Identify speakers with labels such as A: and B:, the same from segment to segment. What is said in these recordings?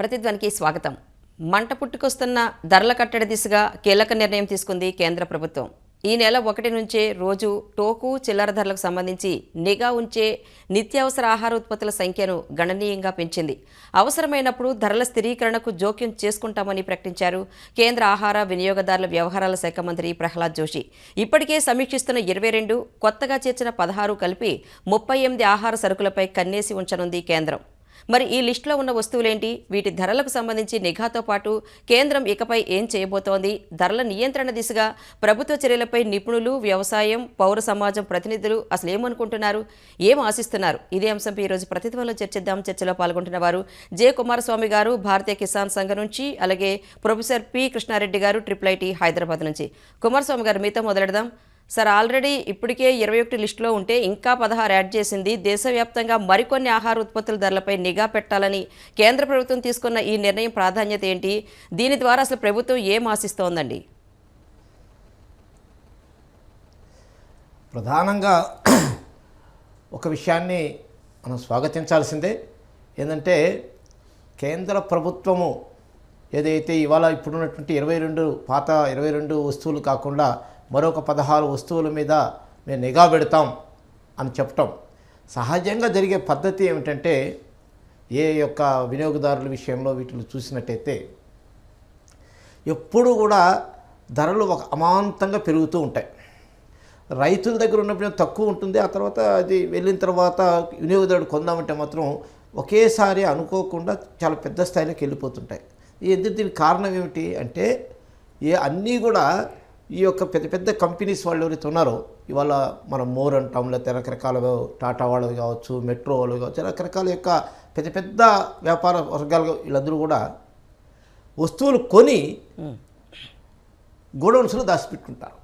A: ప్రతిధ్వనికి స్వాగతం. మంట పుట్టుకొస్తున్న ధరల కట్టడి దిశగా కీలక నిర్ణయం తీసుకుంది కేంద్ర ప్రభుత్వం. ఈ నెల ఒకటి నుంచే రోజు టోకు చిల్లర ధరలకు సంబంధించి నిఘా ఉంచే నిత్యావసర ఆహార ఉత్పత్తుల సంఖ్యను గణనీయంగా పెంచింది. అవసరమైనప్పుడు ధరల స్థిరీకరణకు జోక్యం చేసుకుంటామని ప్రకటించారు కేంద్ర ఆహార వినియోగదారుల వ్యవహారాల శాఖ మంత్రి ప్రహ్లాద్ జోషి. ఇప్పటికే సమీక్షిస్తున్న ఇరవై రెండు కొత్తగా చేర్చిన పదహారు కలిపి ముప్పై ఎనిమిది ఆహార సరుకులపై కన్నేసి ఉంచనుంది కేంద్రం. మరి ఈ లిస్టులో ఉన్న వస్తువులేంటి? వీటి ధరలకు సంబంధించి నిఘాతో పాటు కేంద్రం ఇకపై ఏం చేయబోతోంది? ధరల నియంత్రణ దిశగా ప్రభుత్వ చర్యలపై నిపుణులు వ్యవసాయం పౌర సమాజం ప్రతినిధులు అసలు ఏమనుకుంటున్నారు? ఏం ఆశిస్తున్నారు? ఇదే అంశంపై ఈరోజు ప్రతిధ్వనిలో చర్చిద్దాం. చర్చలో పాల్గొంటున్న వారు జె. కుమారస్వామి గారు భారతీయ కిసాన్ సంఘం నుంచి అలాగే ప్రొఫెసర్ పి. కృష్ణారెడ్డి గారు ట్రిపుల్ ఐటీ హైదరాబాద్ నుంచి. కుమారస్వామి గారు మీతో మొదలెడదాం. సార్ ఆల్రెడీ ఇప్పటికే ఇరవై ఒకటి లిస్టులో ఉంటే ఇంకా పదహారు యాడ్ చేసింది. దేశవ్యాప్తంగా మరికొన్ని ఆహార ఉత్పత్తుల ధరలపై నిఘా పెట్టాలని కేంద్ర ప్రభుత్వం తీసుకున్న ఈ నిర్ణయం ప్రాధాన్యత ఏంటి? దీని ద్వారా అసలు ప్రభుత్వం ఏం ఆశిస్తోందండి?
B: ప్రధానంగా ఒక విషయాన్ని మనం స్వాగతించాల్సిందే. ఏంటంటే కేంద్ర ప్రభుత్వము ఏదైతే ఇవాళ ఇప్పుడున్నటువంటి ఇరవై రెండు పాత ఇరవై రెండు వస్తువులు కాకుండా మరొక పదహారు వస్తువుల మీద మేము నిఘా పెడతాం అని చెప్పటం. సహజంగా జరిగే పద్ధతి ఏమిటంటే ఏ యొక్క వినియోగదారుల విషయంలో వీటిని చూసినట్టయితే ఎప్పుడు కూడా ధరలు ఒక అమాంతంగా పెరుగుతూ ఉంటాయి. రైతుల దగ్గర ఉన్నప్పుడు తక్కువ ఉంటుంది ఆ తర్వాత అది వెళ్ళిన తర్వాత వినియోగదారుడు కొందామంటే మాత్రం ఒకేసారి అనుకోకుండా చాలా పెద్ద స్థాయిలోకి వెళ్ళిపోతుంటాయి. ఎందుకు దీనికి కారణం ఏమిటి అంటే ఏ అన్నీ కూడా ఈ యొక్క పెద్ద పెద్ద కంపెనీస్ వాళ్ళు ఎవరైతే ఉన్నారో ఇవాళ మనం మోర్ అంటాం లేకపోతే రకరకాల టాటా వాళ్ళవి కావచ్చు మెట్రో వాళ్ళవి కావచ్చు రకరకాల యొక్క పెద్ద పెద్ద వ్యాపార వర్గాలు వీళ్ళందరూ కూడా వస్తువులు కొని గోడౌన్స్లో దాచిపెట్టుకుంటారు.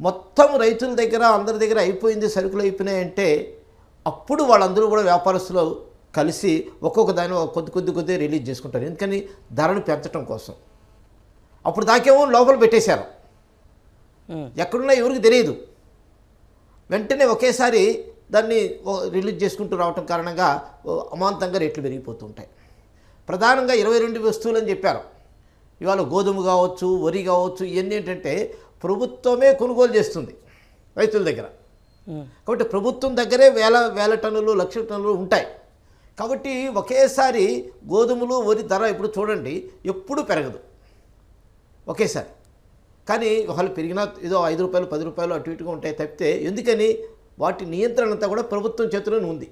B: మొత్తం రైతుల దగ్గర అందరి దగ్గర అయిపోయింది సరుకులు అయిపోయినాయంటే అప్పుడు వాళ్ళందరూ కూడా వ్యాపారస్తులు కలిసి ఒక్కొక్క దాన్ని ఒక కొద్ది కొద్ది కొద్ది రిలీజ్ చేసుకుంటారు. ఎందుకని? ధరను పెంచడం కోసం. అప్పుడు దాకేమో లోపల పెట్టేశారు. ఎక్కడున్నా ఎవరికి తెలియదు. వెంటనే ఒకేసారి దాన్ని రిలీజ్ చేసుకుంటూ రావటం కారణంగా అమాంతంగా రేట్లు పెరిగిపోతుంటాయి. ప్రధానంగా ఇరవై రెండు వస్తువులు అని చెప్పారు. ఇవాళ గోధుమ కావచ్చు వరి కావచ్చు ఇవన్నీ ఏంటంటే ప్రభుత్వమే కొనుగోలు చేస్తుంది రైతుల దగ్గర. కాబట్టి ప్రభుత్వం దగ్గరే వేల వేల టన్నులు లక్షల టన్నులు ఉంటాయి. కాబట్టి ఒకేసారి గోధుమలు వరి ధర ఇప్పుడు చూడండి ఎప్పుడూ పెరగదు. ఒకేసారి. కానీ ఒకళ్ళు పెరిగినా ఏదో ఐదు రూపాయలు పది రూపాయలు అటు ఇటుగా ఉంటాయి తప్పితే ఎందుకని? వాటి నియంత్రణ అంతా కూడా ప్రభుత్వం చేతిలోనే ఉంది.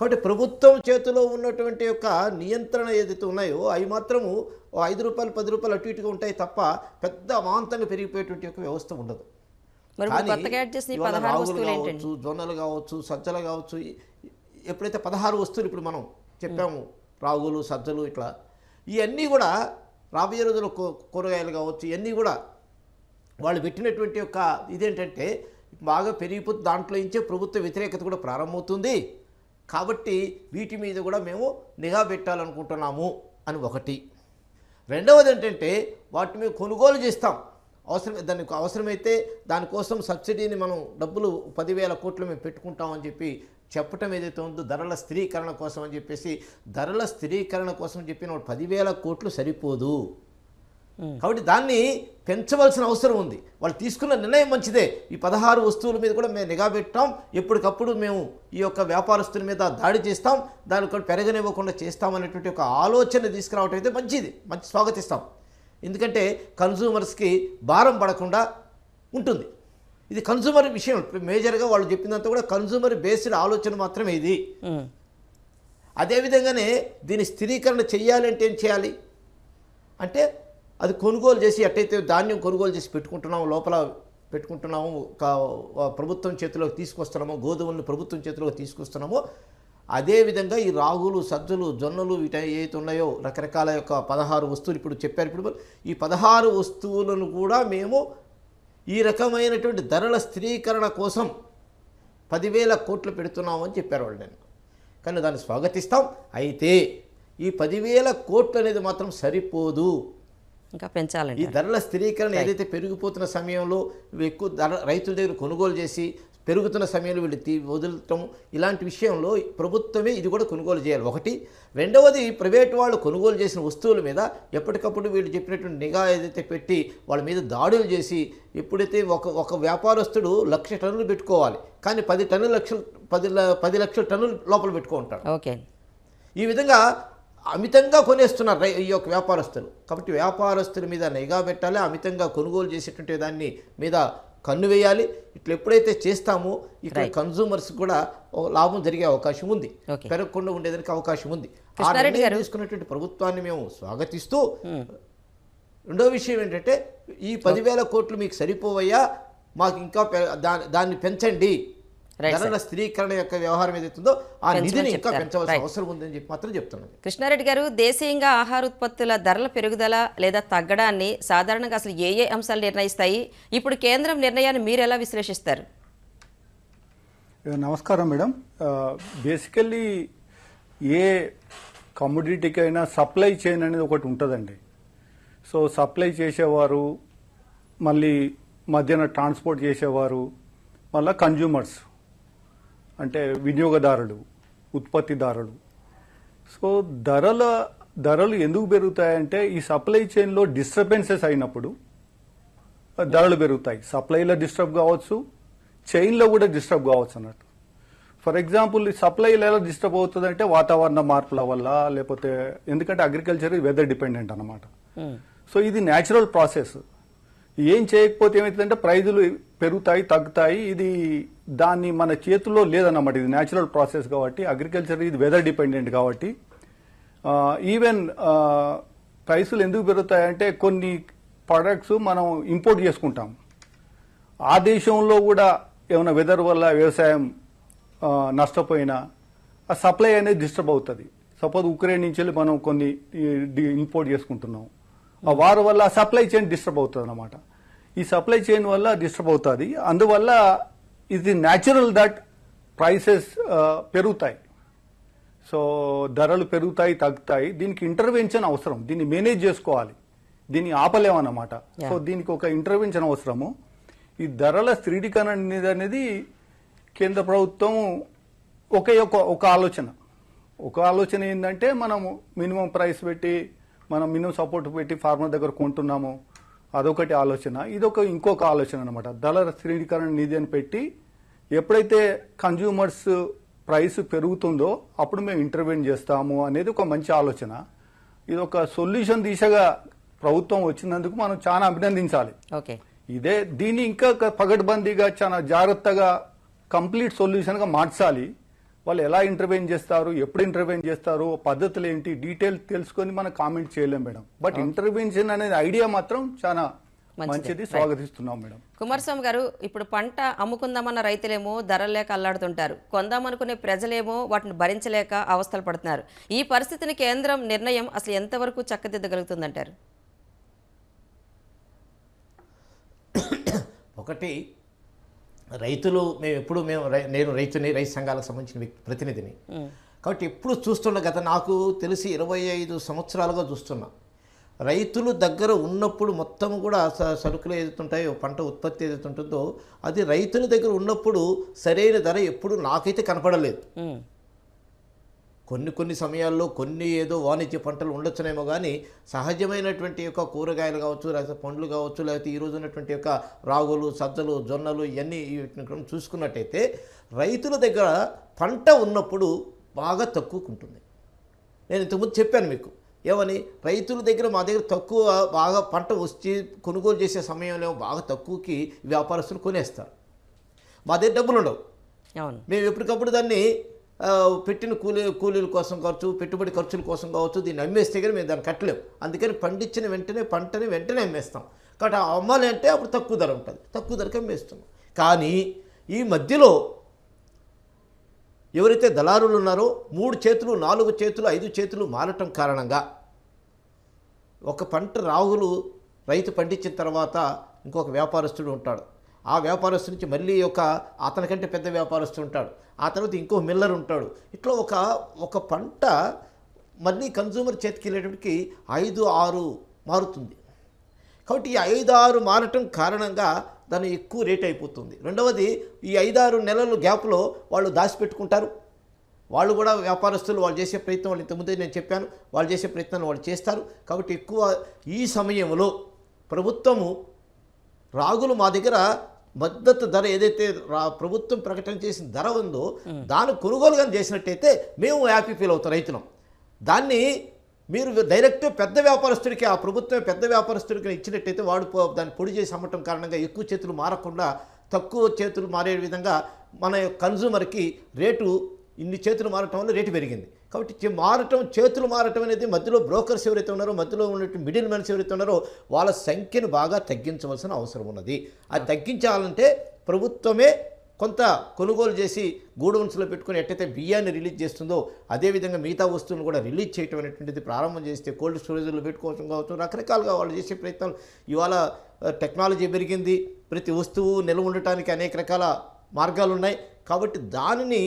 B: కాబట్టి ప్రభుత్వం చేతిలో ఉన్నటువంటి యొక్క నియంత్రణ ఏదైతే ఉన్నాయో అవి మాత్రము ఐదు రూపాయలు పది రూపాయలు అటు ఇటుగా ఉంటాయి తప్ప పెద్ద అమాంతంగా పెరిగిపోయేటువంటి యొక్క వ్యవస్థ ఉండదు. రాగులు కావచ్చు జొన్నలు కావచ్చు సజ్జలు కావచ్చు ఎప్పుడైతే పదహారు వస్తువులు ఇప్పుడు మనం చెప్పాము రాగులు సజ్జలు ఇట్లా ఇవన్నీ కూడా రాబోయే రోజుల్లో కూరగాయలు కావచ్చు ఇవన్నీ కూడా వాళ్ళు పెట్టినటువంటి యొక్క ఇదేంటంటే బాగా పెరిగిపోతే దాంట్లో ఇచ్చే ప్రభుత్వ వ్యతిరేకత కూడా ప్రారంభమవుతుంది. కాబట్టి వీటి మీద కూడా మేము నిఘా పెట్టాలనుకుంటున్నాము అని ఒకటి. రెండవది ఏంటంటే వాటిని మేము కొనుగోలు చేస్తాం. అవసరం దానికి అవసరమైతే దానికోసం సబ్సిడీని మనం డబ్బులు పదివేల కోట్లు మేము పెట్టుకుంటామని చెప్పి చెప్పటం ఏదైతే ఉందో ధరల స్థిరీకరణ కోసం అని చెప్పేసి ధరల స్థిరీకరణ కోసం చెప్పిన వాడు పదివేల కోట్లు సరిపోదు. కాబట్టి దాన్ని పెంచవలసిన అవసరం ఉంది. వాళ్ళు తీసుకున్న నిర్ణయం మంచిదే. ఈ పదహారు వస్తువుల మీద కూడా మేము నిఘా పెట్టాం. ఎప్పటికప్పుడు మేము ఈ యొక్క వ్యాపారస్తుల మీద దాడి చేస్తాం. దాన్ని కూడా పెరగనివ్వకుండా చేస్తామనేటువంటి ఒక ఆలోచన తీసుకురావటం అయితే మంచిది. మంచి స్వాగతిస్తాం. ఎందుకంటే కన్సూమర్స్కి భారం పడకుండా ఉంటుంది. ఇది కన్సూమర్ విషయం. మేజర్గా వాళ్ళు చెప్పినంత కూడా కన్సూమర్ బేస్డ్ ఆలోచన మాత్రమే ఇది. అదేవిధంగానే దీని స్థిరీకరణ చేయాలంటే ఏం చేయాలి? అంటే అది కొనుగోలు చేసి ఎట్టయితే ధాన్యం కొనుగోలు చేసి పెట్టుకుంటున్నాము లోపల పెట్టుకుంటున్నాము ప్రభుత్వం చేతిలోకి తీసుకొస్తున్నామో గోధుమలను ప్రభుత్వం చేతిలోకి తీసుకొస్తున్నామో అదేవిధంగా ఈ రాగులు సజ్జలు జొన్నలు వీటి ఏవైతే ఉన్నాయో రకరకాల యొక్క పదహారు వస్తువులు ఇప్పుడు చెప్పారు. ఇప్పుడు ఈ పదహారు వస్తువులను కూడా మేము ఈ రకమైనటువంటి ధరల స్థిరీకరణ కోసం పదివేల కోట్లు పెడుతున్నాము అని చెప్పారు వాళ్ళు నేను కానీ దాన్ని స్వాగతిస్తాం. అయితే ఈ పదివేల కోట్లు అనేది మాత్రం సరిపోదు.
A: ఇంకా
B: ఈ
A: పెంచాలండి
B: ధరల స్థిరీకరణ ఏదైతే పెరిగిపోతున్న సమయంలో ఎక్కువ ధర రైతుల దగ్గర కొనుగోలు చేసి పెరుగుతున్న సమయంలో వీళ్ళు తీ వదులుతాం ఇలాంటి విషయంలో ప్రభుత్వమే ఇది కూడా కొనుగోలు చేయాలి. ఒకటి రెండవది ప్రైవేట్ వాళ్ళు కొనుగోలు చేసిన వస్తువుల మీద ఎప్పటికప్పుడు వీళ్ళు చెప్పినటువంటి నిఘా ఏదైతే పెట్టి వాళ్ళ మీద దాడులు చేసి ఎప్పుడైతే ఒక ఒక వ్యాపారస్తుడు లక్ష టన్నులు పెట్టుకోవాలి కానీ పది టన్నుల లక్షలు పది ల- పది లక్షల టన్నులు లోపల పెట్టుకుంటాడు
A: ఓకే.
B: ఈ విధంగా అమితంగా కొనేస్తున్నారు ఈ యొక్క వ్యాపారస్తులు. కాబట్టి వ్యాపారస్తుల మీద నిఘా పెట్టాలి అమితంగా కొనుగోలు చేసేటువంటి దాన్ని మీద కన్ను వేయాలి ఇట్లా ఎప్పుడైతే చేస్తామో ఇక్కడ. కన్సూమర్స్ కూడా లాభం జరిగే అవకాశం ఉంది. పెరగకుండా ఉండేదానికి అవకాశం ఉంది ఆ నిర్ణయం. తీసుకున్నటువంటి ప్రభుత్వాన్ని మేము స్వాగతిస్తూ రెండో విషయం ఏంటంటే ఈ పదివేల కోట్లు మీకు సరిపోవయ్యా మాకు ఇంకా దాన్ని పెంచండి ధరల స్థిరీకరణ యొక్క వ్యవహారం ఏదైతుందో ఆ నిధిని ఇంకా. పెంచవలసిన. అవసరం ఉందని చెప్పి మాత్రం చెప్తున్నాను.
A: కృష్ణారెడ్డి గారు దేశీయంగా ఆహార ఉత్పత్తుల ధరల పెరుగుదల లేదా తగ్గడాన్ని సాధారణంగా అసలు ఏ ఏ అంశాలు నిర్ణయిస్తాయి? ఇప్పుడు కేంద్రం నిర్ణయాన్ని మీరు ఎలా విశ్లేషిస్తారు?
C: నమస్కారం మేడం. బేసికల్లీ ఏ కమోడిటీకైనా సప్లై చైన్ అనేది ఒకటి ఉంటుందండి. సో సప్లై చేసేవారు మళ్ళీ మధ్యన ట్రాన్స్పోర్ట్ చేసేవారు మళ్ళీ కన్జ్యూమర్స్ అంటే వినియోగదారులు ఉత్పత్తిదారులు. సో ధరల ధరలు ఎందుకు పెరుగుతాయంటే ఈ సప్లై చైన్లో డిస్టర్బెన్సెస్ అయినప్పుడు ధరలు పెరుగుతాయి. సప్లైలో డిస్టర్బ్ కావచ్చు చైన్లో కూడా డిస్టర్బ్ కావచ్చు అన్నట్టు. ఫర్ ఎగ్జాంపుల్ ఈ సప్లైలో ఎలా డిస్టర్బ్ అవుతుంది అంటే వాతావరణ మార్పుల వల్ల లేకపోతే ఎందుకంటే అగ్రికల్చర్ వెదర్ డిపెండెంట్ అన్నమాట. సో ఇది న్యాచురల్ ప్రాసెస్. ఏం చేయకపోతే ఏమవుతుందంటే ప్రైజులు పెరుగుతాయి తగ్గుతాయి. ఇది దాన్ని మన చేతుల్లో లేదన్నమాట. ఇది న్యాచురల్ ప్రాసెస్ కాబట్టి అగ్రికల్చర్ ఇది వెదర్ డిపెండెంట్ కాబట్టి. ఈవెన్ ప్రైసులు ఎందుకు పెరుగుతాయంటే కొన్ని ప్రొడక్ట్స్ మనం ఇంపోర్ట్ చేసుకుంటాం. ఆ దేశంలో కూడా ఏమైనా వెదర్ వల్ల వ్యవసాయం నష్టపోయినా ఆ సప్లై అనేది డిస్టర్బ్ అవుతుంది. సపోజ్ ఉక్రెయిన్ నుంచి వెళ్ళి మనం కొన్ని ఇంపోర్ట్ చేసుకుంటున్నాం. ఆ వారి వల్ల సప్లై చైన్ డిస్టర్బ్ అవుతుంది అనమాట ఈ సప్లై చైన్ వల్ల డిస్టర్బ్ అవుతుంది. అందువల్ల ఇది న్యాచురల్ దట్ ప్రైసెస్ పెరుగుతాయి. సో ధరలు పెరుగుతాయి తగ్గుతాయి. దీనికి ఇంటర్వెన్షన్ అవసరం. దీన్ని మేనేజ్ చేసుకోవాలి. దీన్ని ఆపలేమన్నమాట. సో దీనికి ఒక ఇంటర్వెన్షన్ అవసరము. ఈ ధరల స్థిరీకరణ అనేది- అనేది కేంద్ర ప్రభుత్వం ఒకే ఒక ఒక ఆలోచన. ఒక ఆలోచన ఏంటంటే మనము మినిమం ప్రైస్ పెట్టి మనం మినిమం సపోర్ట్ పెట్టి ఫార్మర్ దగ్గర కొంటున్నాము. అదొకటి ఆలోచన ఇదొక ఇంకొక ఆలోచన అనమాట ధరల స్థిరీకరణ నిధి అని పెట్టి ఎప్పుడైతే కన్జ్యూమర్స్ ప్రైస్ పెరుగుతుందో అప్పుడు మేము ఇంటర్వ్యూన్ చేస్తాము అనేది ఒక మంచి ఆలోచన. ఇది ఒక సొల్యూషన్ దిశగా ప్రభుత్వం వచ్చినందుకు మనం చాలా అభినందించాలి.
A: ఓకే.
C: ఇదే దీన్ని ఇంకా పగడ్బందీగా చాలా జాగ్రత్తగా కంప్లీట్ సొల్యూషన్గా మార్చాలి. వాళ్ళు ఎలా ఇంటర్వెన్ చేస్తారు ఎప్పుడు ఇంటర్వెన్ చేస్తారు పద్ధతులు ఏంటి డీటెయిల్ తెలుసుకొని మనం కామెంట్ చేయలేం మేడం. బట్ ఇంటర్వెన్షన్ అనేది ఐడియా మాత్రం చాలా
A: మంచిది.
C: స్వాగతిస్తున్నాం మేడం.
A: కుమారస్వామి గారు ఇప్పుడు పంట అమ్ముకుందామన్న రైతులేమో ధరలు లేక అల్లాడుతుంటారు. కొందామనుకునే ప్రజలేమో వాటిని భరించలేక అవస్థలు పడుతున్నారు. ఈ పరిస్థితిని కేంద్రం నిర్ణయం అసలు ఎంతవరకు చక్కదిద్దగలుగుతుందంటారు?
B: ఒకటి రైతులు మేము ఎప్పుడు మేము నేను రైతుని రైతు సంఘాలకు సంబంధించిన ప్రతినిధిని. కాబట్టి ఎప్పుడు చూస్తున్న గత నాకు తెలిసి ఇరవై ఐదు సంవత్సరాలుగా చూస్తున్నా. రైతులు దగ్గర ఉన్నప్పుడు మొత్తం కూడా స- సరుకులు ఏదైతుంటాయో పంట ఉత్పత్తి ఏదైతే ఉంటుందో అది రైతుల దగ్గర ఉన్నప్పుడు సరైన ధర ఎప్పుడు నాకైతే కనపడలేదు. కొన్ని కొన్ని సమయాల్లో కొన్ని ఏదో వాణిజ్య పంటలు ఉండొచ్చునేమో కానీ సహజమైనటువంటి యొక్క కూరగాయలు కావచ్చు లేకపోతే పండ్లు కావచ్చు లేకపోతే ఈరోజు ఉన్నటువంటి యొక్క రాగులు సజ్జలు జొన్నలు ఇవన్నీ వీటిని చూసుకున్నట్టయితే రైతుల దగ్గర పంట ఉన్నప్పుడు బాగా తక్కువకు ఉంటుంది నేను ఇంతకుముందు చెప్పాను మీకు ఏమని రైతుల దగ్గర మా దగ్గర తక్కువ బాగా పంట వచ్చి కొనుగోలు చేసే సమయంలో బాగా తక్కువకి వ్యాపారస్తులు కొనేస్తారు. మా దగ్గర డబ్బులు ఉండవు మేము ఎప్పటికప్పుడు దాన్ని పెట్టిన కూలీ కూలీల కోసం కావచ్చు పెట్టుబడి ఖర్చుల కోసం కావచ్చు దీన్ని అమ్మేస్తే కానీ మేము దాన్ని కట్టలేము. అందుకని పండించిన వెంటనే పంటని వెంటనే అమ్మేస్తాం. కాబట్టి ఆ అమ్మాలి అంటే అప్పుడు తక్కువ ధర ఉంటుంది. తక్కువ ధరకే అమ్మేస్తున్నాం. కానీ ఈ మధ్యలో ఎవరైతే దళారులు ఉన్నారో మూడు చేతులు నాలుగు చేతులు ఐదు చేతులు మారటం కారణంగా ఒక పంట రాగులు రైతు పండించిన తర్వాత ఇంకొక వ్యాపారస్తుడు ఉంటాడు. ఆ వ్యాపారస్తు నుంచి మళ్ళీ ఒక అతనికంటే పెద్ద వ్యాపారస్తు ఉంటాడు. ఆ తర్వాత ఇంకో మిల్లర్ ఉంటాడు. ఇట్లా ఒక ఒక పంట మళ్ళీ కన్జ్యూమర్ చేతికి వెళ్ళేటప్పటికి ఐదు ఆరు మారుతుంది. కాబట్టి ఈ ఐదు ఆరు మారటం కారణంగా దాని ఎక్కువ రేట్ అయిపోతుంది. రెండవది ఈ ఐదారు నెలల గ్యాప్లో వాళ్ళు దాచిపెట్టుకుంటారు. వాళ్ళు కూడా వ్యాపారస్తులు వాళ్ళు చేసే ప్రయత్నం వాళ్ళు ఇంతకుముందే నేను చెప్పాను వాళ్ళు చేసే ప్రయత్నాలు వాళ్ళు చేస్తారు. కాబట్టి ఎక్కువ ఈ సమయంలో ప్రభుత్వము రాగులు మా దగ్గర మద్దతు ధర ఏదైతే రా ప్రభుత్వం ప్రకటన చేసిన ధర ఉందో దాన్ని కొనుగోలుగా చేసినట్టయితే మేము హ్యాపీ ఫీల్ అవుతాం రైతులం. దాన్ని మీరు డైరెక్ట్ పెద్ద వ్యాపారస్తుడికి ఆ ప్రభుత్వం పెద్ద వ్యాపారస్తుడికి ఇచ్చినట్టయితే వాడు పో- దాన్ని పొడి చేసి అమ్మటం కారణంగా ఎక్కువ చేతులు మారకుండా తక్కువ చేతులు మారే విధంగా మన కన్జ్యూమర్కి రేటు ఇన్ని చేతులు మారటం వల్ల రేటు పెరిగింది. కాబట్టి మారటం చేతులు మారటం అనేది మధ్యలో బ్రోకర్స్ ఎవరైతే ఉన్నారో మధ్యలో ఉన్నటువంటి మిడిల్ మ్యాన్స్ ఎవరైతే ఉన్నారో వాళ్ళ సంఖ్యను బాగా తగ్గించవలసిన అవసరం ఉన్నది. అది తగ్గించాలంటే ప్రభుత్వమే కొంత కొనుగోలు చేసి గూడౌన్స్లో పెట్టుకుని ఎట్టయితే బియ్యాన్ని రిలీజ్ చేస్తుందో అదేవిధంగా మిగతా వస్తువులను కూడా రిలీజ్ చేయటం అనేటువంటిది ప్రారంభం చేస్తే కోల్డ్ స్టోరేజ్లో పెట్టుకోవడం కావచ్చు రకరకాలుగా వాళ్ళు చేసే ప్రయత్నాలు. ఇవాళ టెక్నాలజీ పెరిగింది. ప్రతి వస్తువు నిల్వ ఉండటానికి అనేక రకాల మార్గాలు ఉన్నాయి కాబట్టి దానిని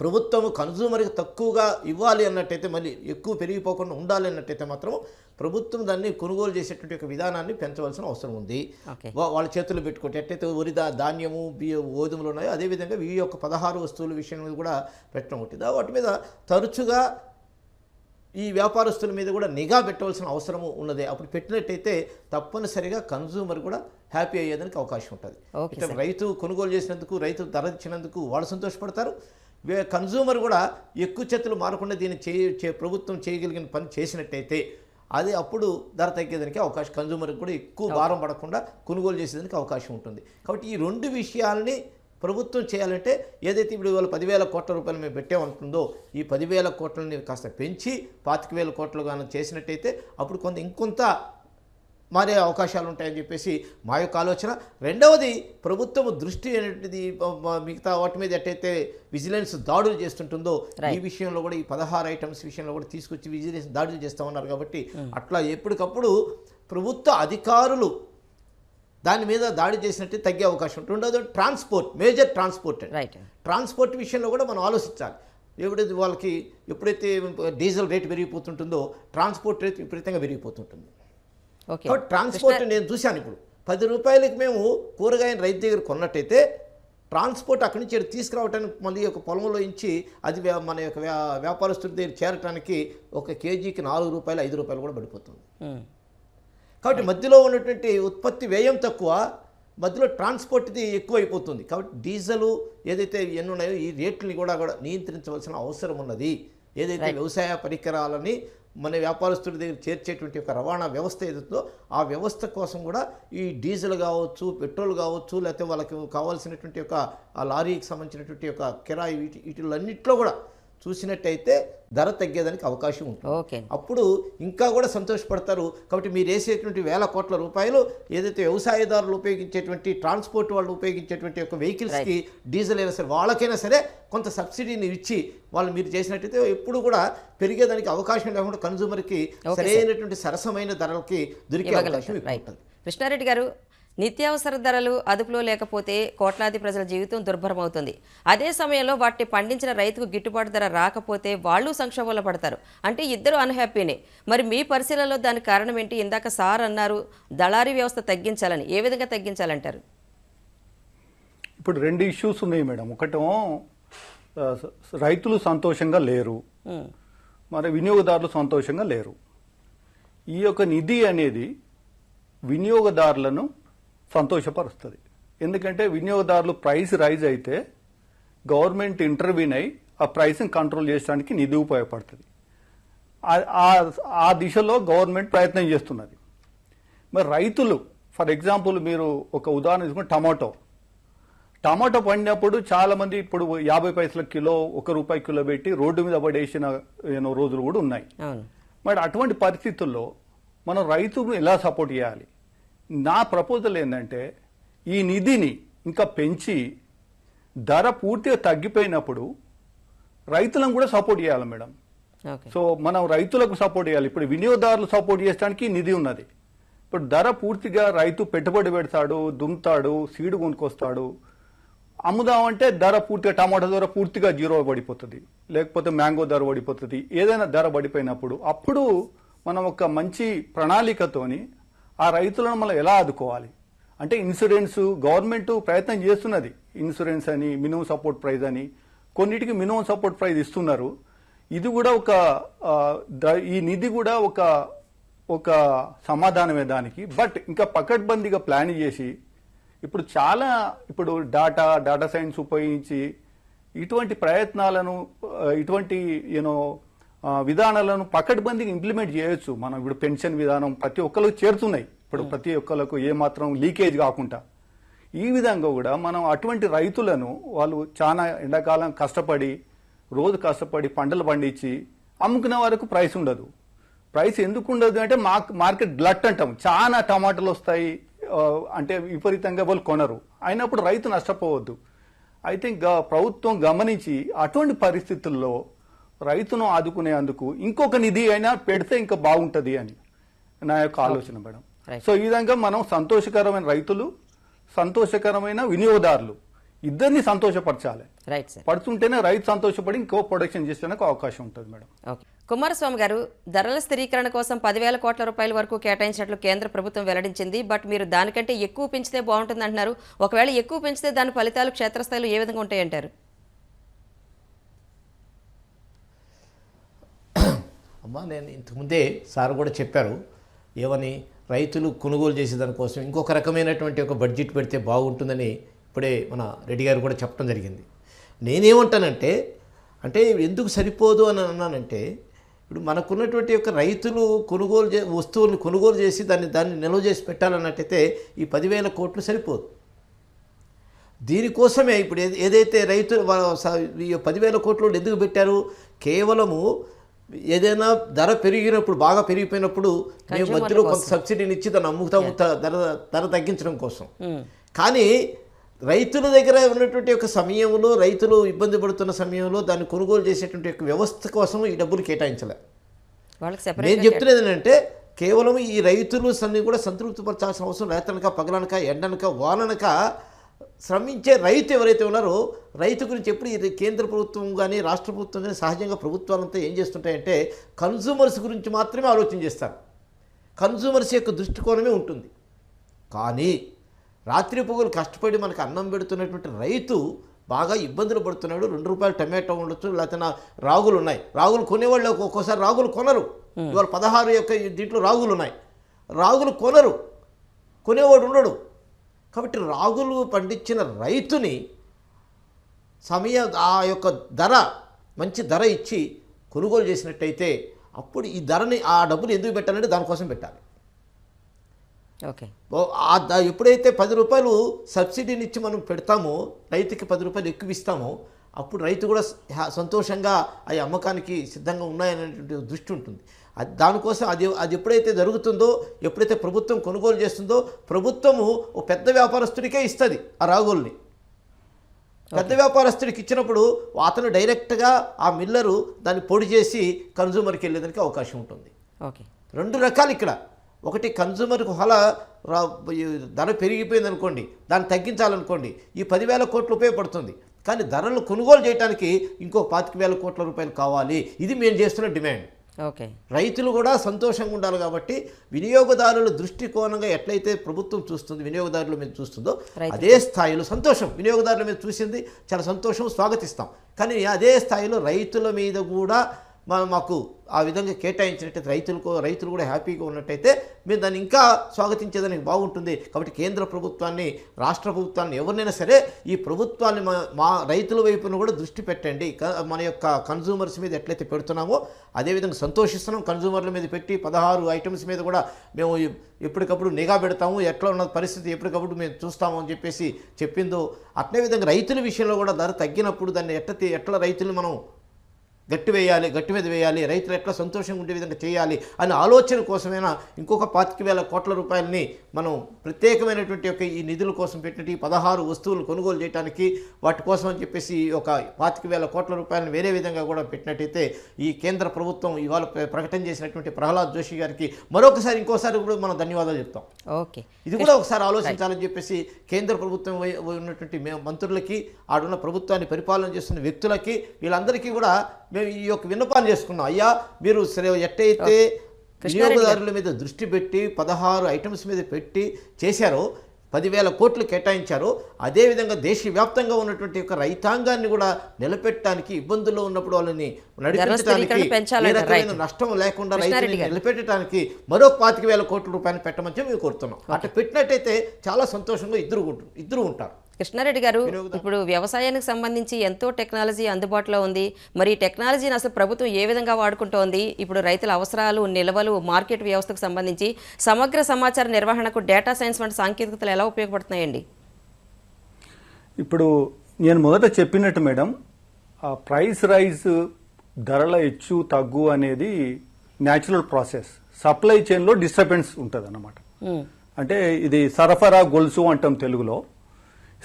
B: ప్రభుత్వం కన్జ్యూమర్కి తక్కువగా ఇవ్వాలి అన్నట్టయితే మళ్ళీ ఎక్కువ పెరిగిపోకుండా ఉండాలి అన్నట్టయితే మాత్రం ప్రభుత్వం దాన్ని కొనుగోలు చేసేటువంటి ఒక విధానాన్ని పెంచవలసిన అవసరం ఉంది. వాళ్ళ చేతుల్లో పెట్టుకుంటే ఎట్టయితే వరి ధాన్యము బియ్య గోధుమలు ఉన్నాయో అదేవిధంగా ఈ యొక్క పదహారు వస్తువుల విషయం మీద కూడా పెట్టడం ఉంటుంది వాటి మీద తరచుగా ఈ వ్యాపారస్తుల మీద కూడా నిఘా పెట్టవలసిన అవసరం ఉన్నది. అప్పుడు పెట్టినట్టయితే తప్పనిసరిగా కన్జ్యూమర్ కూడా హ్యాపీ అయ్యేదానికి అవకాశం ఉంటుంది. రైతు కొనుగోలు చేసినందుకు రైతు ధర ఇచ్చినందుకు వాళ్ళు సంతోషపడతారు. కన్జ్యూమర్ కూడా ఎక్కువ చేతులు మారకుండా దీన్ని చే చే- ప్రభుత్వం చేయగలిగిన పని చేసినట్టయితే అది అప్పుడు ధర తగ్గేదానికి అవకాశం కన్జ్యూమర్కి కూడా ఎక్కువ భారం పడకుండా కొనుగోలు చేసేదానికి అవకాశం ఉంటుంది. కాబట్టి ఈ రెండు విషయాల్ని ప్రభుత్వం చేయాలంటే ఏదైతే ఇప్పుడు ఇవాళ పదివేల కోట్ల రూపాయలు మేము పెట్టామనుకుందో ఈ పదివేల కోట్లని కాస్త పెంచి పాతిక వేల కోట్లు కానీ చేసినట్టయితే అప్పుడు కొంత ఇంకొంత మారే అవకాశాలు ఉంటాయని చెప్పేసి మా యొక్క ఆలోచన. రెండవది ప్రభుత్వం దృష్టి మ- మిగతా వాటి మీద ఎట్టయితే విజిలెన్స్ దాడులు చేస్తుంటుందో ఈ విషయంలో కూడా ఈ పదహారు ఐటమ్స్ విషయంలో కూడా తీసుకొచ్చి విజిలెన్స్ దాడులు చేస్తామన్నారు కాబట్టి అట్లా ఎప్పటికప్పుడు ప్రభుత్వ అధికారులు దాని మీద దాడి చేసినట్టు తగ్గే అవకాశం ఉంటుంది. రెండవది ట్రాన్స్పోర్ట్ మేజర్ ట్రాన్స్పోర్ట్ ట్రాన్స్పోర్ట్ విషయంలో కూడా మనం ఆలోచించాలి. ఎప్పుడైతే వాళ్ళకి ఎప్పుడైతే డీజిల్ రేటు పెరిగిపోతుంటుందో ట్రాన్స్పోర్ట్ రేటు విపరీతంగా పెరిగిపోతుంటుంది. ట్రాన్స్పోర్ట్ నేను చూశాను ఇప్పుడు. పది రూపాయలకి మేము కూరగాయని రైతు దగ్గర కొన్నట్టయితే ట్రాన్స్పోర్ట్ అక్కడి నుంచి తీసుకురావడానికి మళ్ళీ ఒక పొలంలో ఇచ్చి అది మన యొక్క వ్యా- వ్యాపారస్తుడి దగ్గర చేరటానికి ఒక కేజీకి నాలుగు రూపాయలు ఐదు రూపాయలు కూడా పడిపోతుంది. కాబట్టి మధ్యలో ఉన్నటువంటి ఉత్పత్తి వ్యయం తక్కువ మధ్యలో ట్రాన్స్పోర్ట్ది ఎక్కువ అయిపోతుంది కాబట్టి డీజిల్ ఏదైతే ఎన్ని ఉన్నాయో ఈ రేట్లని కూడా కూడా నియంత్రించవలసిన అవసరం ఉన్నది. ఏదైతే వ్యవసాయ పరికరాలని మన వ్యాపారస్తుడి దగ్గర చేర్చేటువంటి ఒక రవాణా వ్యవస్థ ఏదైతుందో ఆ వ్యవస్థ కోసం కూడా ఈ డీజిల్ కావచ్చు పెట్రోల్ కావచ్చు లేకపోతే వాళ్ళకి కావాల్సినటువంటి ఒక ఆ లారీకి సంబంధించినటువంటి ఒక కిరాయి వీటి వీటిలన్నింటిలో కూడా చూసినట్టయితే ధర తగ్గేదానికి అవకాశం ఉంటుంది. అప్పుడు ఇంకా కూడా సంతోషపడతారు. కాబట్టి మీరు వేసేటువంటి వేల కోట్ల రూపాయలు ఏదైతే వ్యవసాయదారులు ఉపయోగించేటువంటి ట్రాన్స్పోర్ట్ వాళ్ళు ఉపయోగించేటువంటి ఒక వెహికల్స్కి డీజిల్ అయినా సరే వాళ్ళకైనా సరే కొంత సబ్సిడీని ఇచ్చి వాళ్ళు మీరు చేసినట్టయితే ఎప్పుడు కూడా పెరిగేదానికి అవకాశం లేకుండా కన్జ్యూమర్కి సరైనటువంటి సరసమైన ధరలకి దొరికే అవకాశం ఉంటుంది.
A: కృష్ణారెడ్డి గారు నిత్యావసర ధరలు అదుపులో లేకపోతే కోట్లాది ప్రజల జీవితం దుర్భరమవుతుంది. అదే సమయంలో వాటిని పండించిన రైతుకు గిట్టుబాటు ధర రాకపోతే వాళ్ళు సంక్షోభంలో పడతారు. అంటే ఇద్దరు అన్హ్యాపీనే. మరి మీ పరిశీలనలో దానికి కారణం ఏంటి? ఇందాక సార్ అన్నారు దళారీ వ్యవస్థ తగ్గించాలని. ఏ విధంగా తగ్గించాలంటారు?
C: ఇప్పుడు రెండు ఇష్యూస్ ఉన్నాయి మేడం. ఒకటేమో స- రైతులు సంతోషంగా లేరు. మరి వినియోగదారులు సంతోషంగా లేరు. ఈ యొక్క నిధి అనేది వినియోగదారులను సంతోషపరుస్తుంది. ఎందుకంటే వినియోగదారులు ప్రైస్ రైజ్ అయితే గవర్నమెంట్ ఇంటర్వ్యూన్ అయి ఆ ప్రైస్ని కంట్రోల్ చేయడానికి నిధి ఉపయోగపడుతుంది. ఆ- దిశలో గవర్నమెంట్ ప్రయత్నం చేస్తున్నది. మరి రైతులు ఫర్ ఎగ్జాంపుల్ మీరు ఒక ఉదాహరణ తీసుకుంటే టమాటో. టమాటో పండినప్పుడు చాలా మంది ఇప్పుడు యాభై పైసల కిలో ఒక రూపాయి కిలో పెట్టి రోడ్డు మీద పడేసిన రోజులు కూడా ఉన్నాయి. మరి అటువంటి పరిస్థితుల్లో మనం రైతును ఎలా సపోర్ట్ చేయాలి? నా ప్రపోజల్ ఏంటంటే ఈ నిధిని ఇంకా పెంచి ధర పూర్తిగా తగ్గిపోయినప్పుడు రైతులను కూడా సపోర్ట్ చేయాలి మేడం. సో మనం రైతులకు సపోర్ట్ చేయాలి. ఇప్పుడు వినియోగదారులు సపోర్ట్ చేయడానికి నిధి ఉన్నది. ఇప్పుడు ధర పూర్తిగా రైతు పెట్టుబడి పెడతాడు దుమ్ముతాడు సీడు కొనుక్కొస్తాడు. అమ్ముదామంటే ధర పూర్తిగా టమాటా ధర పూర్తిగా జీరో పడిపోతుంది. లేకపోతే మ్యాంగో ధర పడిపోతుంది. ఏదైనా ధర పడిపోయినప్పుడు అప్పుడు మనం ఒక మంచి ప్రణాళికతోని ఆ రైతులను మనం ఎలా ఆదుకోవాలి? అంటే ఇన్సూరెన్స్ గవర్నమెంట్ ప్రయత్నం చేస్తున్నది. ఇన్సూరెన్స్ అని మినిమం సపోర్ట్ ప్రైజ్ అని. కొన్నిటికి మినిమం సపోర్ట్ ప్రైజ్ ఇస్తున్నారు. ఇది కూడా ఒక ఈ నిధి కూడా ఒక ఒక సమాధానమే దానికి. బట్ ఇంకా పకడ్బందీగా ప్లాన్ చేసి ఇప్పుడు చాలా ఇప్పుడు డాటా డాటా సైన్స్ ఉపయోగించి ఇటువంటి ప్రయత్నాలను ఇటువంటి యూనో విధానాలను పకడ్బందీగా ఇంప్లిమెంట్ చేయొచ్చు. మనం ఇప్పుడు పెన్షన్ విధానం ప్రతి ఒక్కరికి చేరుతున్నాయి. ఇప్పుడు ప్రతి ఒక్కరికి ఏ మాత్రం లీకేజ్ కాకుండా. ఈ విధంగా కూడా మనం అటువంటి రైతులను వాళ్ళు చాలా ఎండాకాలం కష్టపడి రోజు కష్టపడి పంటలు పండించి అమ్ముకునే వరకు ప్రైస్ ఉండదు. ప్రైస్ ఎందుకు ఉండదు అంటే మార్కెట్ గ్లట్ అంటాం. చాలా టమాటాలు వస్తాయి. అంటే విపరీతంగా వాళ్ళు కొనరు. అయినప్పుడు రైతు నష్టపోవద్దు. అయితే గ- ప్రభుత్వం గమనించి అటువంటి పరిస్థితుల్లో రైతును ఆదుకునేందుకు ఇంకొక నిధి అయినా పెడితే ఇంకా బాగుంటది అని నా యొక్క ఆలోచన మేడం. సో ఈ విధంగా మనం సంతోషకరమైన రైతులు సంతోషకరమైన వినియోగదారులు ఇద్దరిని సంతోషపరచాలి.
A: రైట్ సార్
C: పడుతుంటేనే రైతు సంతోషపడి ఇంకో ప్రొడక్షన్ చేసేందుకు అవకాశం ఉంటుంది మేడం.
A: ఓకే కుమారస్వామి గారు ధరల స్థిరీకరణ కోసం పదివేల కోట్ల రూపాయల వరకు కేటాయించినట్లు కేంద్ర ప్రభుత్వం వెల్లడించింది. బట్ మీరు దానికంటే ఎక్కువ పెంచితే బాగుంటుంది అంటున్నారు ఒకవేళ ఎక్కువ పెంచితే దాని ఫలితాలు క్షేత్రస్థాయిలో ఏ విధంగా ఉంటాయంటారు?
B: అమ్మా నేను ఇంతకుముందే సార్ కూడా చెప్పారు ఏమని రైతులు కొనుగోలు చేసే దానికోసం ఇంకొక రకమైనటువంటి ఒక బడ్జెట్ పెడితే బాగుంటుందని ఇప్పుడే మన రెడ్డి గారు కూడా చెప్పడం జరిగింది. నేనేమంటానంటే అంటే ఎందుకు సరిపోదు అని అన్నానంటే ఇప్పుడు మనకున్నటువంటి యొక్క రైతులు కొనుగోలు చే వస్తువులను కొనుగోలు చేసి దాన్ని దాన్ని నిల్వ చేసి పెట్టాలన్నట్టయితే ఈ పదివేల కోట్లు సరిపోదు. దీనికోసమే ఇప్పుడు ఏదైతే రైతు ఈ పదివేల కోట్లు ఎందుకు పెట్టారు? కేవలము ఏదైనా ధర పెరిగినప్పుడు బాగా పెరిగిపోయినప్పుడు మేము మధ్యలో కొంత. సబ్సిడీని ఇచ్చి దాన్ని అమ్ముతా ధర ధర తగ్గించడం కోసం. కానీ రైతుల దగ్గర ఉన్నటువంటి ఒక సమయంలో రైతులు ఇబ్బంది పడుతున్న సమయంలో దాన్ని కొనుగోలు చేసేటువంటి యొక్క వ్యవస్థ కోసం ఈ డబ్బులు కేటాయించలే. నేను చెప్తున్నది ఏంటంటే కేవలం ఈ రైతులు సన్ని కూడా సంతృప్తిపరచాల్సిన అవసరం రైతనక పగలనక ఎండనక వాననక శ్రమించే రైతు ఎవరైతే ఉన్నారో రైతు గురించి ఎప్పుడు ఈ కేంద్ర ప్రభుత్వం కానీ రాష్ట్ర ప్రభుత్వం కానీ సహజంగా ప్రభుత్వాలంతా ఏం చేస్తుంటాయంటే కన్సూమర్స్ గురించి మాత్రమే ఆలోచన చేస్తారు. కన్సూమర్స్ యొక్క దృష్టికోణమే ఉంటుంది. కానీ రాత్రి పొగలు కష్టపడి మనకు అన్నం పెడుతున్నటువంటి రైతు బాగా ఇబ్బందులు పడుతున్నాడు. రెండు రూపాయలు టమాటో ఉండొచ్చు లేకపోతే నా రాగులు ఉన్నాయి. రాగులు కొనేవాళ్ళు ఒక్కోసారి రాగులు కొనరు. ఇవాళ పదహారు యొక్క దీంట్లో రాగులు ఉన్నాయి. రాగులు కొనరు. కొనేవాడు ఉండడు. కాబట్టి రాగులు పండించిన రైతుని సమయ ఆ యొక్క ధర మంచి ధర ఇచ్చి కొనుగోలు చేసినట్టయితే అప్పుడు ఈ ధరని ఆ డబ్బులు ఎందుకు పెట్టాలంటే దానికోసం పెట్టాలి.
A: ఓకే.
B: ఎప్పుడైతే పది రూపాయలు సబ్సిడీని ఇచ్చి మనం పెడతామో రైతుకి పది రూపాయలు ఎక్కువ ఇస్తామో అప్పుడు రైతు కూడా సంతోషంగా ఆ అమ్మకానికి సిద్ధంగా ఉన్నాయనేటువంటి దృష్టి ఉంటుంది. అది దానికోసం అది అది ఎప్పుడైతే జరుగుతుందో ఎప్పుడైతే ప్రభుత్వం కొనుగోలు చేస్తుందో ప్రభుత్వము ఓ పెద్ద వ్యాపారస్తుడికే ఇస్తుంది ఆ రాగుల్ని పెద్ద వ్యాపారస్తుడికి ఇచ్చినప్పుడు అతను డైరెక్ట్గా ఆ మిల్లరు దాన్ని పొడి చేసి కన్జ్యూమర్కి వెళ్ళేదానికి అవకాశం ఉంటుంది.
A: ఓకే.
B: రెండు రకాలు ఇక్కడ. ఒకటి కన్జ్యూమర్కి హోల ధర పెరిగిపోయింది అనుకోండి దాన్ని తగ్గించాలనుకోండి ఈ పదివేల కోట్లు ఉపయోగపడుతుంది. కానీ ధరలు కొనుగోలు చేయడానికి ఇంకో పాతిక వేల కోట్ల రూపాయలు కావాలి. ఇది మేము చేస్తున్న డిమాండ్.
A: ఓకే.
B: రైతులు కూడా సంతోషంగా ఉండాలి కాబట్టి వినియోగదారుల దృష్టికోణంగా ఎట్లయితే ప్రభుత్వం చూస్తుంది వినియోగదారుల మీద చూస్తుందో అదే స్థాయిలో సంతోషం. వినియోగదారుల మీద చూసింది చాలా సంతోషం స్వాగతిస్తాం. కానీ అదే స్థాయిలో రైతుల మీద కూడా మా మాకు ఆ విధంగా కేటాయించినట్టయితే రైతులకు రైతులు కూడా హ్యాపీగా ఉన్నట్టయితే మేము దాన్ని ఇంకా స్వాగతించేదానికి బాగుంటుంది. కాబట్టి కేంద్ర ప్రభుత్వాన్ని రాష్ట్ర ప్రభుత్వాన్ని ఎవరినైనా సరే ఈ ప్రభుత్వాన్ని మా మా రైతుల వైపున కూడా దృష్టి పెట్టండి. మన యొక్క కన్జ్యూమర్స్ మీద ఎట్లయితే పెడుతున్నామో అదేవిధంగా సంతోషిస్తున్నాం. కన్జ్యూమర్ల మీద పెట్టి పదహారు ఐటమ్స్ మీద కూడా మేము ఎప్పటికప్పుడు నిఘా పెడతాము. ఎట్లా ఉన్న పరిస్థితి ఎప్పటికప్పుడు మేము చూస్తాము అని చెప్పేసి చెప్పిందో అట్లే విధంగా రైతుల విషయంలో కూడా ధర తగ్గినప్పుడు దాన్ని ఎట్ల ఎట్లా రైతులు మనం గట్టి వేయాలి గట్టి మీద వేయాలి రైతులు ఎట్లా సంతోషంగా ఉండే విధంగా చేయాలి అనే ఆలోచన కోసమైనా ఇంకొక పాతిక వేల కోట్ల రూపాయలని మనం ప్రత్యేకమైనటువంటి యొక్క ఈ నిధుల కోసం పెట్టినట్టు ఈ పదహారు వస్తువులు కొనుగోలు చేయడానికి వాటి కోసం అని చెప్పేసి ఒక పాతిక వేల కోట్ల రూపాయలను వేరే విధంగా కూడా పెట్టినట్టయితే ఈ కేంద్ర ప్రభుత్వం ఇవాళ ప్ర- ప్రకటన చేసినటువంటి ప్రహ్లాద్ జోషి గారికి మరొకసారి ఇంకోసారి కూడా మనం ధన్యవాదాలు చెప్తాం.
A: ఓకే.
B: ఇది కూడా ఒకసారి ఆలోచించాలని చెప్పేసి కేంద్ర ప్రభుత్వం ఉన్నటువంటి మంత్రులకి ఆడున్న ప్రభుత్వాన్ని పరిపాలన చేస్తున్న వ్యక్తులకి వీళ్ళందరికీ కూడా మేము ఈ యొక్క విన్నపాన్ని చేసుకున్నాం అయ్యా మీరు ఎట్టయితే. వినియోగదారుల మీద దృష్టి పెట్టి పదహారు ఐటమ్స్ మీద పెట్టి చేశారో పదివేల కోట్లు కేటాయించారో అదేవిధంగా దేశవ్యాప్తంగా ఉన్నటువంటి యొక్క రైతాంగాన్ని కూడా నిలబెట్టడానికి ఇబ్బందుల్లో ఉన్నప్పుడు వాళ్ళని నడిపించడానికి. నష్టం లేకుండా రైతుని. నిలబెట్టడానికి మరో పాతిక వేల కోట్ల రూపాయలు పెట్టమని మేము కోరుతున్నాం అట్లా పెట్టినట్టయితే చాలా సంతోషంగా ఇద్దరు ఇద్దరు ఉంటారు
A: కృష్ణారెడ్డి గారు ఇప్పుడు వ్యవసాయానికి సంబంధించి ఎంతో టెక్నాలజీ అందుబాటులో ఉంది. మరి ఈ టెక్నాలజీని అసలు ప్రభుత్వం ఏ విధంగా వాడుకుంటోంది? ఇప్పుడు రైతుల అవసరాలు నిల్వలు మార్కెట్ వ్యవస్థకు సంబంధించి సమగ్ర సమాచార నిర్వహణకు డేటా సైన్స్ వంటి సాంకేతికతలు ఎలా ఉపయోగపడుతున్నాయండి?
C: ఇప్పుడు నేను మొదట చెప్పినట్టు మేడం ఆ ప్రైస్ రైజ్ ధరల హెచ్చు తగ్గు అనేది న్యాచురల్ ప్రాసెస్. సప్లై చైన్లో డిస్టర్బెన్స్ ఉంటుంది అన్నమాట అంటే ఇది సరఫరా గొలుసు అంటాం తెలుగులో.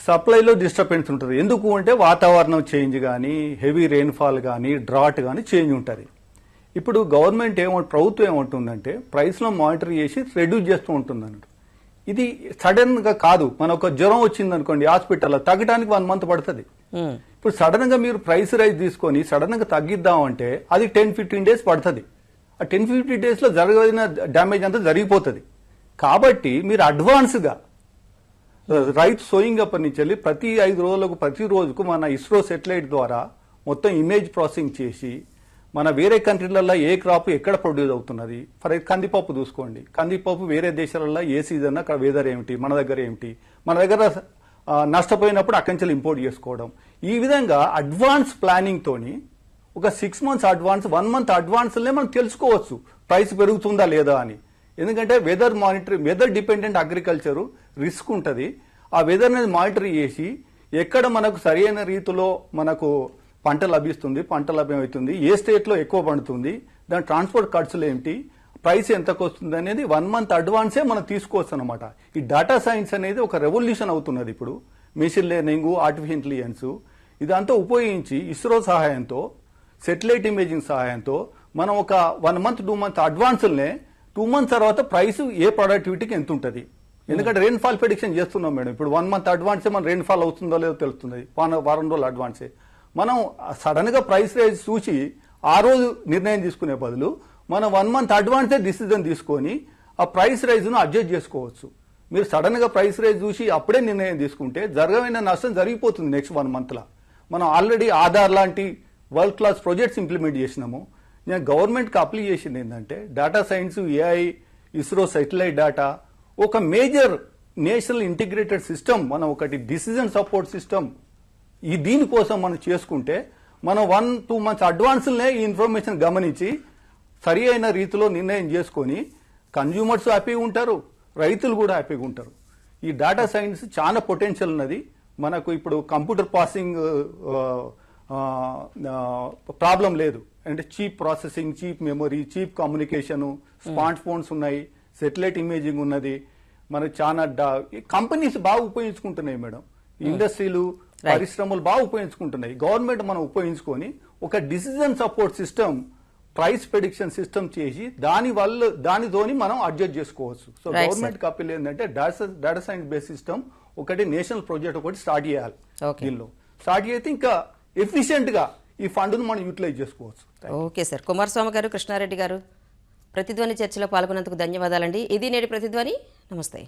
C: సప్లైలో డిస్టర్బెన్స్ ఉంటుంది. ఎందుకు అంటే వాతావరణం చేంజ్ కానీ హెవీ రెయిన్ఫాల్ కానీ డ్రాట్ కానీ చేంజ్ ఉంటుంది. ఇప్పుడు గవర్నమెంట్ ఏమ ప్రభుత్వం ఏమంటుందంటే ప్రైస్లో మానిటర్ చేసి రెడ్యూస్ చేస్తూ ఉంటుంది అన్నట్టు ఇది సడన్గా కాదు. మన ఒక జ్వరం వచ్చింది అనుకోండి హాస్పిటల్లో తగ్గడానికి వన్ మంత్ పడుతుంది.
A: ఉమ్,
C: ఇప్పుడు సడన్గా మీరు ప్రైస్ రైజ్ తీసుకొని సడన్గా తగ్గిద్దామంటే అది టెన్ ఫిఫ్టీన్ డేస్ పడుతుంది. ఆ టెన్ ఫిఫ్టీన్ డేస్లో జరగవలసిన డ్యామేజ్ అంతా జరిగిపోతుంది. కాబట్టి మీరు అడ్వాన్స్ రైట్ సోయింగ్ అప్పటి నుంచి వెళ్ళి ప్రతి ఐదు రోజులకు ప్రతి రోజుకు మన ఇస్రో సెటిలైట్ ద్వారా మొత్తం ఇమేజ్ ప్రాసెసింగ్ చేసి మన వేరే కంట్రీలలో ఏ క్రాప్ ఎక్కడ ప్రొడ్యూస్ అవుతున్నది. ఫర్ కందిపప్పు చూసుకోండి. కందిపప్పు వేరే దేశాలలో ఏ సీజన్ అక్కడ వెదర్ ఏమిటి మన దగ్గర ఏమిటి? మన దగ్గర నష్టపోయినప్పుడు అక్కడి నుంచి ఇంపోర్ట్ చేసుకోవడం. ఈ విధంగా అడ్వాన్స్ ప్లానింగ్ తోని ఒక six months advance one month అడ్వాన్స్లే మనం తెలుసుకోవచ్చు. ప్రైస్ పెరుగుతుందా లేదా అని. ఎందుకంటే weather monitor weather dependent agriculture risk ఉంటుంది. ఆ వెదర్ అనేది మానిటర్ చేసి ఎక్కడ మనకు సరైన రీతిలో మనకు పంట లభిస్తుంది పంట లభ్యమవుతుంది ఏ స్టేట్లో ఎక్కువ పండుతుంది దాని ట్రాన్స్పోర్ట్ ఖర్చులు ఏమిటి ప్రైస్ ఎంతకు వస్తుంది అనేది వన్ మంత్ అడ్వాన్సే మనం తీసుకోవచ్చు అనమాట ఈ డేటా సైన్స్ అనేది ఒక రెవల్యూషన్ అవుతున్నది ఇప్పుడు. మెషిన్ లెర్నింగ్ ఆర్టిఫిషియల్ ఇంటెలిజెన్స్ ఇదంతా ఉపయోగించి ఇస్రో సహాయంతో సెటిలైట్ ఇమేజింగ్ సహాయంతో మనం ఒక వన్ మంత్ టూ మంత్ అడ్వాన్స్లనే టూ మంత్స్ తర్వాత ప్రైస్ ఏ ప్రొడక్టివిటీకి ఎంత ఉంటుంది? ఎందుకంటే రెయిన్ఫాల్ ప్రిడిక్షన్ చేస్తున్నాం మేడం. ఇప్పుడు వన్ మంత్ అడ్వాన్సే మన రెయిన్ఫాల్ అవుతుందో లేదో తెలుస్తుంది. వారం- వారం రోజులు అడ్వాన్సే మనం సడన్గా ప్రైస్ రైజ్ చూసి ఆ రోజు నిర్ణయం తీసుకునే బదులు మనం వన్ మంత్ అడ్వాన్సే డిసిజన్ తీసుకొని ఆ ప్రైస్ రైజ్ను అడ్జస్ట్ చేసుకోవచ్చు. మీరు సడన్గా ప్రైస్ రైజ్ చూసి అప్పుడే నిర్ణయం తీసుకుంటే జరగమైన నష్టం జరిగిపోతుంది నెక్స్ట్ వన్ మంత్ లా. మనం ఆల్రెడీ ఆధార్ లాంటి వరల్డ్ క్లాస్ ప్రాజెక్ట్స్ ఇంప్లిమెంట్ చేసినాము. నేను గవర్నమెంట్కి అప్లై చేసింది ఏంటంటే data science AI ISRO satellite data ఒక మేజర్ నేషనల్ ఇంటిగ్రేటెడ్ సిస్టమ్ మనం ఒకటి డిసిజన్ సపోర్ట్ సిస్టమ్ ఈ దీనికోసం మనం చేసుకుంటే మనం వన్ టూ మంత్స్ అడ్వాన్స్లనే ఈ ఇన్ఫర్మేషన్ గమనించి సరి అయిన రీతిలో నిర్ణయం చేసుకొని కన్జ్యూమర్స్ హ్యాపీగా ఉంటారు రైతులు కూడా హ్యాపీగా ఉంటారు. ఈ డేటా సైన్స్ చాలా పొటెన్షియల్ ఉన్నది. మనకు ఇప్పుడు కంప్యూటర్ పాసింగ్ ప్రాబ్లం లేదు. అంటే cheap processing cheap memory cheap communication smart phones ఉన్నాయి సెటిలైట్ ఇమేజింగ్ ఉన్నది మనకు చాలా కంపెనీస్ బాగా ఉపయోగించుకుంటున్నాయి మేడం. ఇండస్ట్రీలు పరిశ్రమలు బాగా ఉపయోగించుకుంటున్నాయి. గవర్నమెంట్ మనం ఉపయోగించుకొని ఒక decision support system price prediction system చేసి దాని వల్ల దానితోని మనం అడ్జస్ట్ చేసుకోవచ్చు. సో. గవర్నమెంట్ కపిల్ ఏంటంటే డేటా సైన్స్ బేస్ సిస్టమ్ ఒకటి నేషనల్ ప్రాజెక్ట్ ఒకటి స్టార్ట్ చేయాలి. దీనిలో. స్టార్ట్ చేస్తే ఇంకా ఎఫిషియెంట్గా ఈ ఫండ్ను మనం యూటిలైజ్ చేసుకోవచ్చు.
A: Okay sir. కుమారస్వామి గారు కృష్ణారెడ్డి గారు ప్రతిధ్వని చర్చలో పాల్గొన్నందుకు ధన్యవాదాలండి. ఇది నేటి ప్రతిధ్వని. నమస్తే.